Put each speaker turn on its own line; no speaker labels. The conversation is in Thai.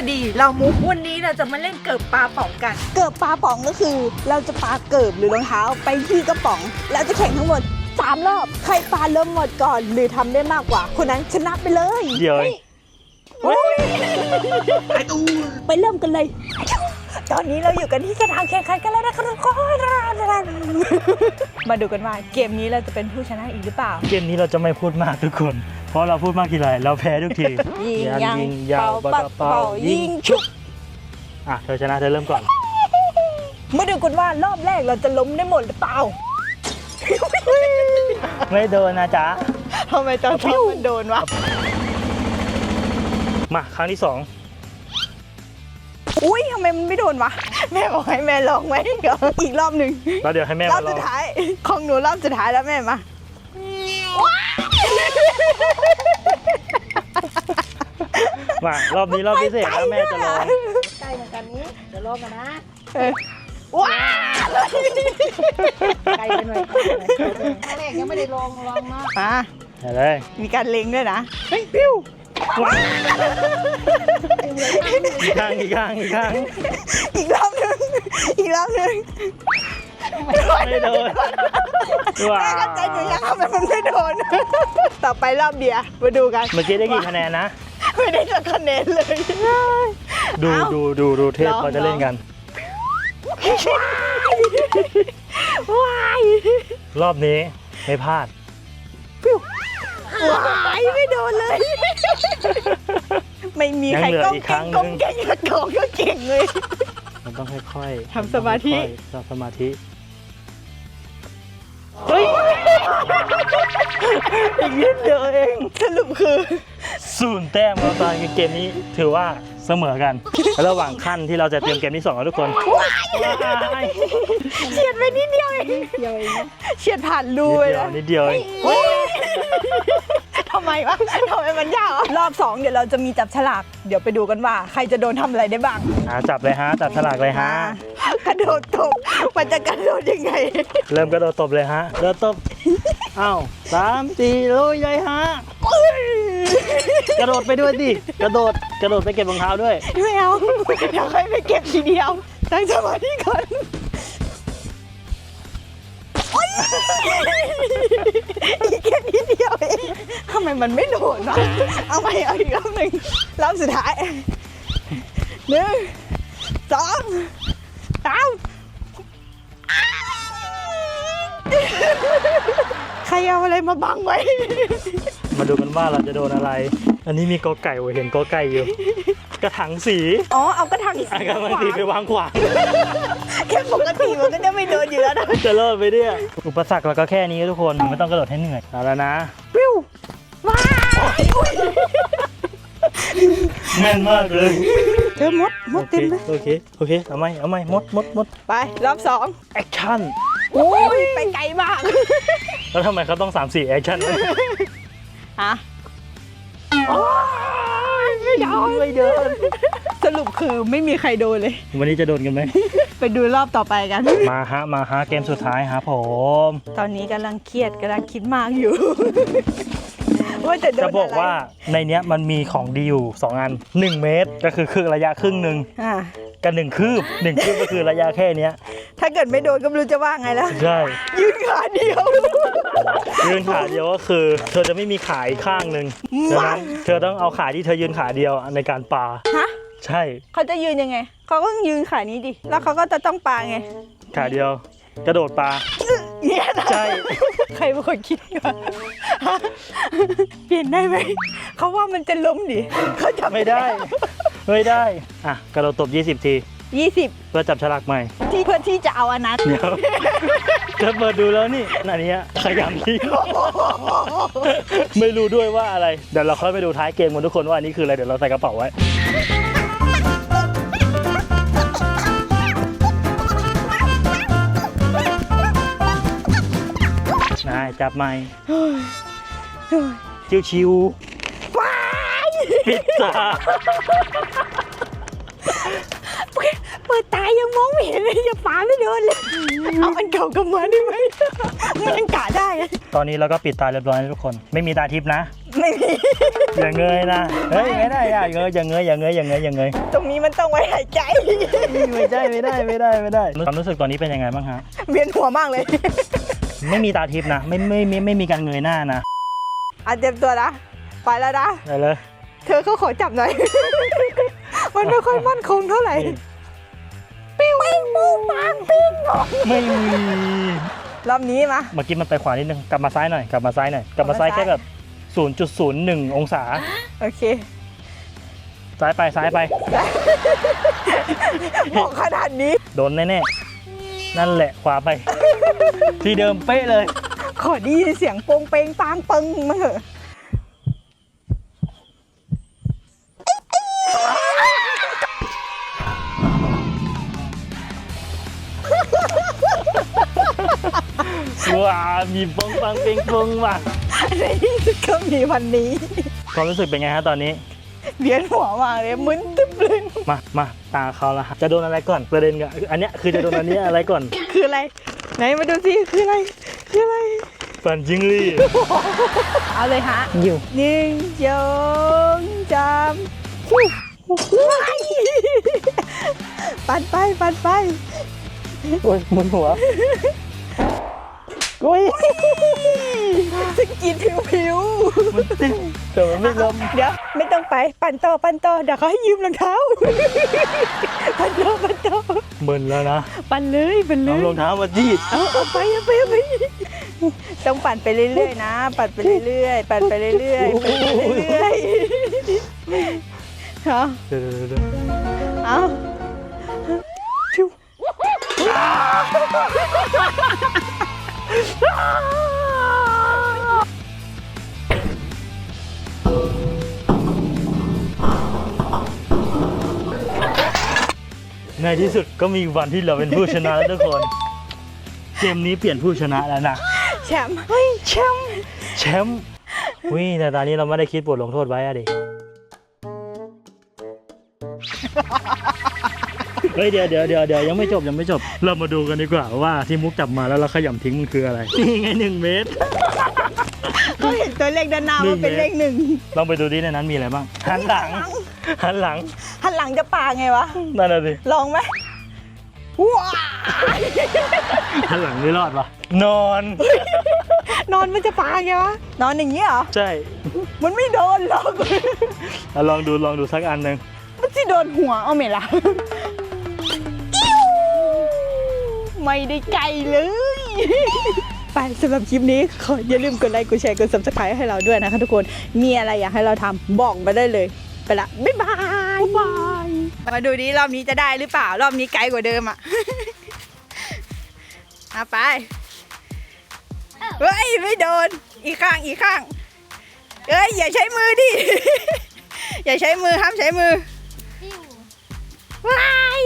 อดี เรามุกวันนี้เราจะมาเล่นเกิบปลาป๋องกัน
เกิบปลาป๋องก็คือ เราจะปาเกิบหรือรองเท้าไปที่กระป๋อง แล้วจะแข่งทั้งหมดสามรอบ ใครปาเริ่มหมดก่อนหรือทำได้มากกว่า คนนั้นชนะไปเลย
เดี๋ยว
ไปเริ่มกันเลย ตอนนี้เราอยู่กันที่สนามแข่งขันกันแล้วนะคะทุกคนมาดูกันว่าเกมนี้เราจะเป็นผู้ชนะอีกหรือเปล่า
เกมนี้เราจะไม่พูดมากทุกคน เพราะเราพูดมากทีไรเราแพ้ทุกที
ยิง
ยั
ยัง
ยิงยาว
เป่า
ปากกระเป๋า
เป่ายิ
ยิง
ง
ชุบอะเธอชนะเธอเริ่มก่อน
มาดูกันว่ารอบแรกเราจะล้มได้หมดหรือเปล่า
ไม่โดนนะจ๊ะ
ทำไมตอนชอบมันโดนวะ
มาครั้งที่สอง
อุ้ยทำไมมันไม่โดนวะ แม่บอกให้แม่ลองไหมเดี๋ยวอีกรอบหนึ่ง
แล้วเดี๋ยวให้แม่
รอ
มา
บ
ลอ
สุ
ง
ดท้าย ของหนูรอบสุดท้ายแล้วแม่มา
มารอบนี้รอบพิเศษแล้วแม่จะลอง
ใกล้เหมือนกันนี้ เดี๋ยวลองกันนะ
เออว้า
ไกลไปหน่อยครั้งแรกยังไม่ได้ลองลองมาก
มา
เอาเลย
มีการเล็งด้วยนะ เฮ้ยปิ้ว
อีกข้างอีกข้างอีกข้าง
อีกรอบหนึ่งอีกรอบหนึ่ง
ไม่โดนว้า
แม่เข้าใจหนูยังทำไมมันไม่โดน ต่อไปรอบเดียวมาดูกัน
เมื่อกี้ได้กี่คะแนนนะ
ไม่ได้สักคะแนนเลย
ดู
เอ้า
ดูดูดูเทพ
ลอง
เขาจะเล่นกัน
ว้าย
รอบนี้ไม่พลาด
ว้ายไม่โดนเลย ไม่มีใคร
ยังเหลือ
ก้อง
อีกครั้
เก่ง
งหนึ่ง
ก้องเก่งกระโกงก็เก่งเลย
มันต้องค่อยๆ
ทำสมาธิ
ค่อยๆทำสมาธิ เฮ้ยอีกนิดเดียวเอง
สรุปคือ
ศูนย์แต้มเราตอนเกมนี้ถือว่าเสมอกัน ระหว่างขั้นที่เราจะเตรียมเกมที่สองแล้วทุกคนว้าย
เฉียดไปนิดเดียวเอง
เดียวเองนะ
เฉียดผ่านรู
นิด
ไป
เดีย
แล้วว
นิดเดียวเอง
ทำไมวะทำไมมันยากอะรอบสองเดี๋ยวเราจะมีจับฉลาก เดี๋ยวไปดูกันว่า ใครจะโดนทำอะไรได้บ้าง
อ่าจับเลยฮะ จับฉลากเลยฮะ
กระโดดตกมันจะกระโดดยังไง
เริ่มกระโดดตบเลยฮะกระโดดตบอ้าวสามสี่โลใหญ่ฮะ กระโดดไปด้วยดิ กระโดด กระโดดไปเก็บรองเท้าด้วย
ไม่เอาเดี๋ยวค่อยไปเก็บทีเดียว ตั้งสมาธิก่อนโอ๊ยอีกแค่นิดเดียวเองทำไมมันไม่โดดวะเอาไปเอาอีกรอบหนึ่งรอบสุดท้ายหนึ่งสองสามใครเอาอะไรมาบังไว้
มาดูกันว่าเราจะโดนอะไร อันนี้มีกอไก่โอ้ยเห็นกอไก่อยู่ กระถังสี
อ๋อ เอากระถางสี
อะกระถังสีไปวางขวาง
แค่ปกติมันก็จะไม่โดนอยู่แล้วนะ
จะรอดไปเนี่ยอุปสรรคเราก็แค่นี้ทุกคนไม่ต้องกระโดดให้เหนื่อยเอาแล้วนะ
ปิ้วว้าย
แม่นมากเลย
เจอมดมดเต็มเลย
โอเคโอเคเอาไหมเอาไหมมดมดมด
ไปรอบสอง
แอคชั่น
โอ้ยไปไกลมาก
แล้วทำไมเขาต้อง3 4แอคชั่นด้วย
ฮะโอ้ยไม่โดนไม่โดนสรุปคือไม่มีใครโดนเลย
วันนี้จะโดนกันไหม
ไปดูรอบต่อไปกัน
มาฮะ มาฮะ เกมสุดท้ายฮะผม
ตอนนี้กำลังเครียดกำลังคิดมากอยู่ ว่าจะโดน
จะบอกว่าในเนี้ยมันมีของดีอยู่ 2 อัน 1 เมตร ก็คือครึ่งระยะครึ่งหนึ่ง
อ่า
กับหนึ่งคืบหนึ่งคืบก็คือระยะแค่เนี้ย
ถ้าเกิดไม่โดนก็ไม่รู้จะว่าไงแล้ว
ใช่
ยืนขาเดียว
ยืนขาเดียวก็คือ เธอจะไม่มีขาอีกข้างหนึ่งดังนั้นเธอต้องเอาขาที่เธอยืนขาเดียวในการปา
ฮะ
ใช่
เขาจะยืนยังไง เขาก็ยืนขานี้ดิ แล้วเขาก็จะต้องปาไง
ขาเดียว กระโดดปา
เนี่ยนะ
ใช่
ใครเป็นคนคิดก่อนเปลี่ยนได้ไหม เขาว่ามันจะล้มดิเขาจับ
ไม่ได้ ไม่ได้ อะกระโดดตบ 20 ที
ยี่สิบ
เพื่อจับฉลากใหม่
ที่เพื่อที่จะเอาอันนั้น
เดี๋ยวจะเปิดดูแล้วนี่อันเนี้ยขยำที่ ไม่รู้ด้วยว่าอะไร เดี๋ยวเราค่อยไปดูท้ายเกมกันทุกคนว่าอันนี้คืออะไร เดี๋ยวเราใส่กระเป๋าไว้ จับไม้ชิวๆปิดตา
เปิดตายังมองไม่เห็นเลยอย่าฟ้าไม่โดนเลย เอาอันเก่ากลับมาได้ไหมมันยังกะได้อะ
ตอนนี้เราก็ปิดตาเรียบร้อยแล้วทุกคน ไม่มีตาทิพย์นะ
ไม่มี
อย่าเงยนะ เฮ้ยไม่ได้อย่าเงยอย่าเงยอย่าเงยอย่าเงยอย่าเงย
ตรงนี้มันต้องไว้หายใจ
ไม่ได้ไม่ได้ไม่ได้ไม่ได้ความรู้สึกตอนนี้เป็นยังไงบ้างฮะ
เวียนหัวมากเลย
ไม่มีตาทิพย์นะ ไม่ไม่ไม่ไม่มีการเงยหน้านะ
อะเตรียมตัวนะ ไปแล้วนะ
ได้เลย
เธอเขาขอจับหน่อย มันไม่ค่อยมั่นคงเท่าไหร่ ปิ้วปิ้งปูปังปิ้ง
ไม่มี
รอบนี้มา
เมื่อกี้มันไปขวานิดนึง กลับมาซ้ายหน่อย กลับมาซ้ายหน่อย กลับมาซ้าย
กลับมาซ้าย
แค่แบบ 0.01 องศา
โอเค
ซ้ายไปซ้ายไป
บอกขนาดนี้
โดนแน่ๆ นั่นแหละขวาไป ที่เดิมเป๊ะเลย
ขอไดีเสียงโปงเปงปางปึงมาเถอะ
ว้ามีปงปังเปิงปงว่ะ
ในที่สุดก็มีวันนี้
ความรู้สึกเป็นไงฮะตอนนี้
เวียนหัวมากเลยมึนตึ๊บเลย
มามาตาเขาละฮะจะโดนอะไรก่อนประเด็นกับอันเนี้ยคือจะโดนอันเนี้ยอะไรก่อน
คืออะไร ไหนมาดูสิคืออะไร คืออะไร
ฟันจิงลี่
เอาเลยฮะ
อยู่
หนึ่งสองสามว้ายปัดไปปัดไป
โอ้ยหมุนหัวโอ้ย
สกินผิวผิว
มันตึงแต่มันไม่ลม
เดี๋ยวไม่ต้องไปปั่นต่อปั่นต่อเดี๋ยวเขาให้ยืมรองเท้าปั่นต่อปั่นต่อ
เบินแล้วนะ
ปั่นเลยปั่นเล
เอา
ย
รองเท้ามาจีด
เอาเอาไปเอาไปเอาไปต้องปั่นไปเรื่อยๆนะ ปั่นไปเรื่อยๆปั่นไปเรื่อยๆปั่นไปเรื่อยๆเอา
เดี๋ยวเดี๋ยวเดี๋ยว
เอาชิว
ในที่สุดก็มีวันที่เราเป็นผู้ชนะแล้วทุกคน เกมนี้เปลี่ยนผู้ชนะแล้วนะ
แชมป์เฮ้ยแชมป์
แชมป์วิแต่ตอนนี้เราไม่ได้คิดบทลงโทษไว้อะดิ ฮ้ยเดี๋ยวเดี๋ยวเดี๋ยวเดี๋ยวยังไม่จบยังไม่จบ เรามาดูกันดีกว่าว่าที่มุกจับมาแล้วเราขยำทิ้งมันคืออะไร นี่ไงหนึ่งเมตร
เขาเห็นตัวเลขด้านหน้า
หนึ่
ว่างเป็น
เมตร
เลขหนึ่ง
ลองไปดูดิในนั้นมีอะไรบ้าง หันหลัง หันหลัง
หันหลังจะปาไงวะ
นั่นน่ะสิ
ลองไหมว้า
หันหลังไม่รอดปะนอน
นอนมันจะปาไงวะ นอนอย่างนี้เหรอ
ใช่
มันไม่โดนหรอก
เอาลองดูลองดูสักอันหนึ่ง
มันจะโดนหัวเอาไหมล่ะ ไม่ได้ใจเลย ไปสำหรับคลิปนี้ขออย่าลืมกดไลค์กดแชร์กด subscribe ให้เราด้วยนะคะทุกคนมีอะไรอยากให้เราทำบอกมาได้เลย ไปละ บ๊ายบายบายมาดูดิรอบนี้จะได้หรือเปล่า รอบนี้ไกลกว่าเดิมอะเอาไปเฮ้ยไม่โดน อีกข้างอีกข้างเอ้ยอย่าใช้มือดิ อย่าใช้มือห้ามใช้มือว้าย